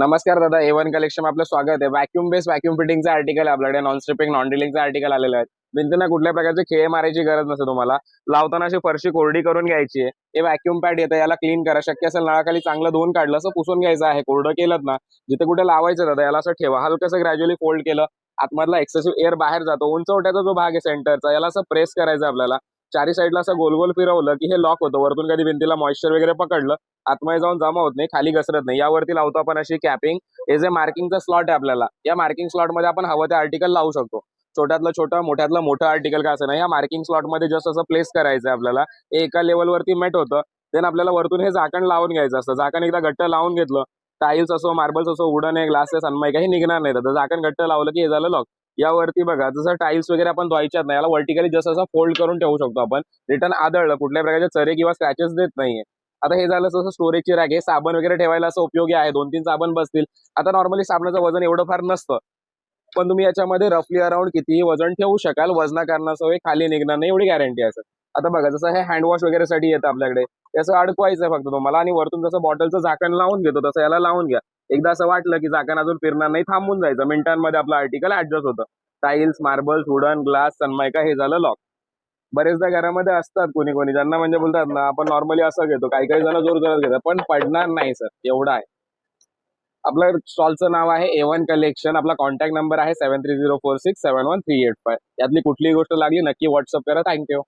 नमस्कार दादा ए one collection आपलं स्वागत आहे. व्हॅक्युम बेस व्हॅक्युम फिटिंगचं आर्टिकल आहे आपल्याकडे. नॉन स्ट्रिपिंग नॉन ड्रिलिंगचं आर्टिकल आलेलं आहे. भिंतींना कुठल्या प्रकारचे खेळ मारायची गरज नसते तुम्हाला. लावताना अशी फरशी कोरडी करून घ्यायची आहे. हे व्हॅक्युम पॅड येतं याला क्लीन करा. शक्य असेल नळाखाली चांगलं धुवून काढलं असं पुसून घ्यायचं आहे. कोरडं केलं ना जिथे कुठे लावायचं दादा याला असं ठेवा. हलकंसं ग्रॅज्युअली फोल्ड केलं आतमधला एक्सेसिव्ह एअर बाहेर जातो. उंच उठ्याचा जो भाग आहे सेंटरचा याला असं प्रेस करायचं आपल्याला. चारी साईडला असं गोल गोल फिरवलं की हे लॉक होतं. वरतून कधी भिंतीला मॉइश्चर वगैरे पकडलं आतमध्ये जाऊन जमा होत नाही खाली घसरत नाही. यावरती लावतो आपण अशी कॅपिंग हे जे मार्किंगचा स्लॉट आहे आपल्याला या मार्किंग स्लॉटमध्ये आपण हवं ते आर्टिकल लावू शकतो. छोट्यातलं छोटं मोठ्यातलं मोठं आर्टिकल का असं नाही. या मार्किंग स्लॉटमध्ये जस्ट असं प्लेस करायचं आहे आपल्याला. हे एका लेवलवरती मेट होतं. देन आपल्याला वरतून हे झाकण लावून घ्यायचं असतं. झाकण एकदा घट्ट लावून घेतलं टाईल्स असो मार्बल्स असो वुडन आहे ग्लासेस आणि काही निघणार नाही. तर झाकण घट्ट लावलं की हे झालं लॉक यावरती बघा जसं टाईल्स वगैरे आपण धुवायच्यात नाही याला वर्टिकली जसं असं फोल्ड करून ठेवू शकतो आपण. रिटर्न आदळलं कुठल्या प्रकारचे चरे किंवा स्क्रॅचेस देत नाहीये. आता हे झालं जसं स्टोरेजची रॅक हे साबण वगैरे ठेवायला असं उपयोगी आहे दोन तीन साबण बसतील. आता नॉर्मली साबणाचं वजन एवढं फार नसतं. पण तुम्ही याच्यामध्ये रफली अराउंड कितीही वजन ठेवू शकाल वजना हे खाली निघणार नाही एवढी गॅरंटी असेल. आता बघा जसं हे हँडवॉश वगैरे साठी येतं आपल्याकडे. हे असं अडकवायचं फक्त तुम्हाला आणि वरतून जसं बॉटलचं झाकण लावून घेतो तसं याला लावून घ्या. एकदा असं वाटलं की झाकण अजून फिरणार नाही थांबून जायचं. मिनिटांमध्ये आपलं आर्टिकल ऍडजस्ट होतं. Tiles marbles wooden glass Sunmica हे झालं लॉक बरेचदा घरामध्ये असतात कोणी कोणी ज्यांना म्हणजे बोलतात ना आपण नॉर्मली असं घेतो काही काही जण जोर जोरात घेतात पण पडणार नाही सर एवढं आहे. आपलं स्टॉलचं नाव आहे ए वन कलेक्शन आपला कॉन्टॅक्ट नंबर आहे seven three zero four six seven one three eight five यातली कुठलीही गोष्ट लागली नक्की व्हॉट्सअप करा थँक्यू